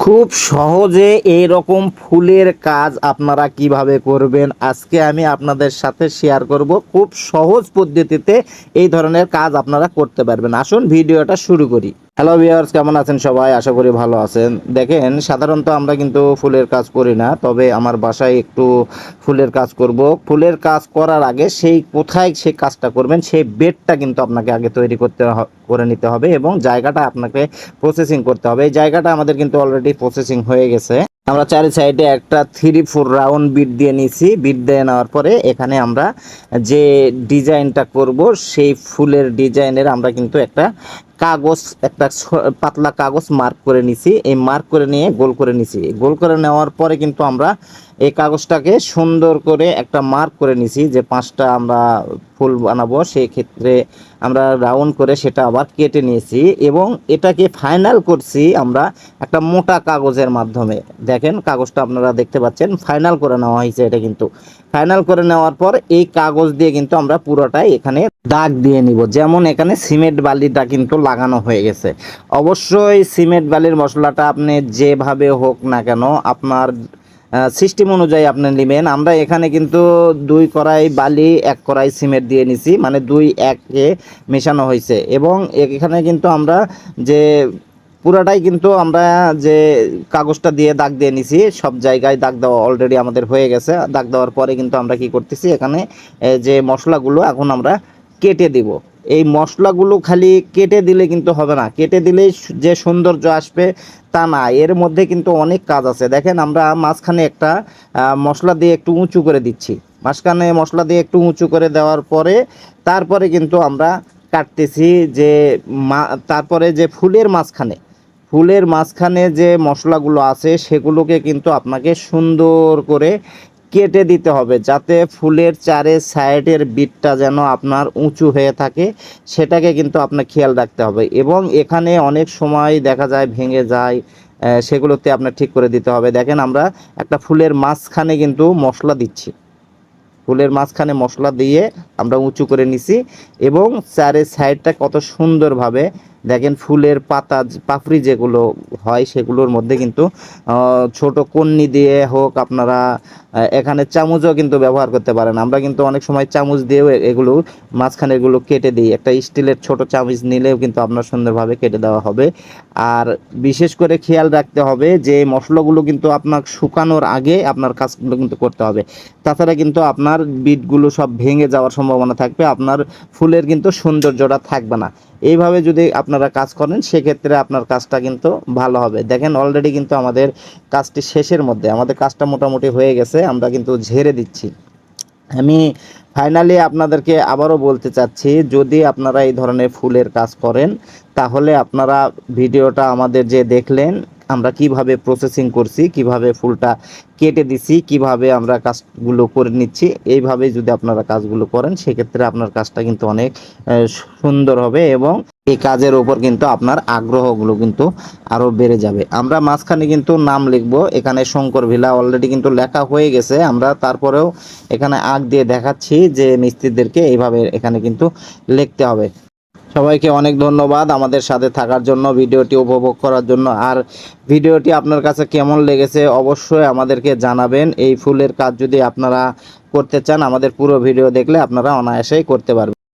খুব সহজে এই রকম ফুলের কাজ আপনারা কীভাবে করবেন আজকে আমি আপনাদের সাথে শেয়ার করব। খুব সহজ পদ্ধতিতে এই ধরনের কাজ আপনারা করতে পারবেন। আসুন ভিডিওটা শুরু করি। হ্যালো ভিউয়ার্স কেমন আছেন সবাই? আশা করি ভালো আছেন। দেখেন, সাধারণত আমরা কিন্তু ফুলের কাজ করি না, তবে আমার বাসায় একটু ফুলের কাজ করব। ফুলের কাজ করার আগে সেই কোথায় সেই কাজটা করবেন, সেই বেডটা কিন্তু আপনাকে আগে তৈরি করতে করে নিতে হবে এবং জায়গাটা আপনাকে প্রসেসিং করতে হবে। এই জায়গাটা আমাদের কিন্তু অলরেডি প্রসেসিং হয়ে গেছে। আমরা চারি সাইডে একটা থ্রি ফোর রাউন্ড বিট দিয়ে নিছি বিট দিয়ে নেওয়ার পরে এখানে আমরা যে ডিজাইনটা করব, সেই ফুলের ডিজাইনের আমরা কিন্তু একটা কাগজ, একটা পাতলা কাগজ মার্ক করে নিছি। এই মার্ক করে নিয়ে গোল করে নিছি। গোল করে নেওয়ার পরে কিন্তু আমরা এই কাগজটাকে সুন্দর করে একটা মার্ক করে নিছি যে পাঁচটা আমরা ফুল বানাবো, সেই ক্ষেত্রে আমরা রাউন্ড করে সেটা আবার কেটে নিয়েছি এবং এটাকে ফাইনাল করছি আমরা একটা মোটা কাগজের মাধ্যমে। দেখেন, কাগজটা আপনারা দেখতে পাচ্ছেন ফাইনাল করে নেওয়া হয়েছে এটা কিন্তু। ফাইনাল করে নেওয়ার পর এই কাগজ দিয়ে কিন্তু আমরা পুরোটাই এখানে দাগ দিয়ে নিব। যেমন এখানে সিমেন্ট বালিটা কিন্তু লাগানো হয়ে গেছে। অবশ্যই সিমেন্ট বালির মশলাটা আপনি যেভাবে হোক না কেন, আপনার সিস্টেম অনুযায়ী আপনি নেবেন। আমরা এখানে কিন্তু দুই কড়াই বালি, এক কড়াই সিমেন্ট দিয়ে নিছি মানে দুই একে মেশানো হয়েছে। এবং এখানে কিন্তু আমরা যে পুরাটাই কিন্তু আমরা যে কাগজটা দিয়ে দাগ দিয়ে নিছি, সব জায়গায় দাগ দেওয়া অলরেডি আমাদের হয়ে গেছে। দাগ দেওয়ার পরে কিন্তু আমরা কি করতেছি, এখানে যে মশলাগুলো এখন আমরা কেটে দিব। এই মশলাগুলো খালি কেটে দিলে কিন্তু হবে না। কেটে দিলেই যে সৌন্দর্য আসবে তা না। এর মধ্যে কিন্তু অনেক কাজ আছে। দেখেন আমরা মাঝখানে একটা মশলা দিয়ে একটু উঁচু করে দিচ্ছি। মাঝখানে মশলা দিয়ে একটু উঁচু করে দেওয়ার পরে, তারপরে কিন্তু আমরা কাটতেছি যে মা, তারপরে যে ফুলের মাঝখানে। ফুলের মাঝখানে যে মশলাগুলো আছে, সেগুলোকে কিন্তু আপনাকে সুন্দর করে কেটে দিতে হবে যাতে ফুলের চারে সাইডের বিটটা যেন আপনার উঁচু হয়ে থাকে, সেটাকে কিন্তু আপনার খেয়াল রাখতে হবে। এবং এখানে অনেক সময় দেখা যায় ভেঙে যায় সেগুলোতে আপনার ঠিক করে দিতে হবে। দেখেন আমরা একটা ফুলের মাঝখানে কিন্তু মশলা দিচ্ছি। ফুলের মাঝখানে মশলা দিয়ে আমরা উঁচু করে নিছি এবং চারের সাইডটা কত সুন্দরভাবে দেখেন ফুলের পাতা, পাপড়ি যেগুলো হয় সেগুলোর মধ্যে কিন্তু ছোট কন্নি দিয়ে হোক আপনারা এখানে চামচও কিন্তু ব্যবহার করতে পারেন। আমরা কিন্তু অনেক সময় চামচ দিয়েও এগুলো মাঝখানে এগুলো কেটে দিই। একটা স্টিলের ছোট চামচ নিলেও কিন্তু আপনার সুন্দরভাবে কেটে দেওয়া হবে। আর বিশেষ করে খেয়াল রাখতে হবে যে মশলাগুলো কিন্তু আপনার শুকানোর আগে আপনার কাজগুলো কিন্তু করতে হবে। তাছাড়া কিন্তু আপনার বিটগুলো সব ভেঙে যাওয়ার সম্ভাবনা থাকবে। আপনার ফুলের কিন্তু সৌন্দর্যটা থাকবে না। এইভাবে যদি আপনারা কাজ করেন, সেক্ষেত্রে আপনার কাজটা কিন্তু ভালো হবে। দেখেন অলরেডি কিন্তু আমাদের কাজটি শেষের মধ্যে, আমাদের কাজটা মোটামুটি হয়ে গেছে, আমরা কিন্তু ঝেড়ে দিচ্ছি। আমি ফাইনালি আপনাদেরকে আবারও বলতে চাচ্ছি, যদি আপনারা এই ধরনের ফুলের কাজ করেন, তাহলে আপনারা ভিডিওটা আমাদের যে দেখলেন আমরা কীভাবে প্রসেসিং করছি, কীভাবে ফুলটা কেটে দিছি, কীভাবে আমরা কাজগুলো করে নিচ্ছি, এইভাবে যদি আপনারা কাজগুলো করেন, সেক্ষেত্রে আপনার কাজটা কিন্তু অনেক সুন্দর হবে এবং এই কাজের ওপর কিন্তু আপনার আগ্রহগুলো কিন্তু আরও বেড়ে যাবে। আমরা মাঝখানে কিন্তু নাম লিখব, এখানে শঙ্কর ভিলা অলরেডি কিন্তু লেখা হয়ে গেছে। আমরা তারপরেও এখানে আগ দিয়ে দেখাচ্ছি যে মিস্ত্রিদেরকে এইভাবে এখানে কিন্তু লিখতে হবে। সবাইকে অনেক ধন্যবাদ আমাদের সাথে থাকার জন্য, ভিডিওটি উপভোগ করার জন্য। আর ভিডিওটি আপনার কাছে কেমন লেগেছে অবশ্যই আমাদেরকে জানাবেন। এই ফুলের কাজ যদি আপনারা করতে চান, আমাদের পুরো ভিডিও দেখলে আপনারা অনায়াসেই করতে পারবেন।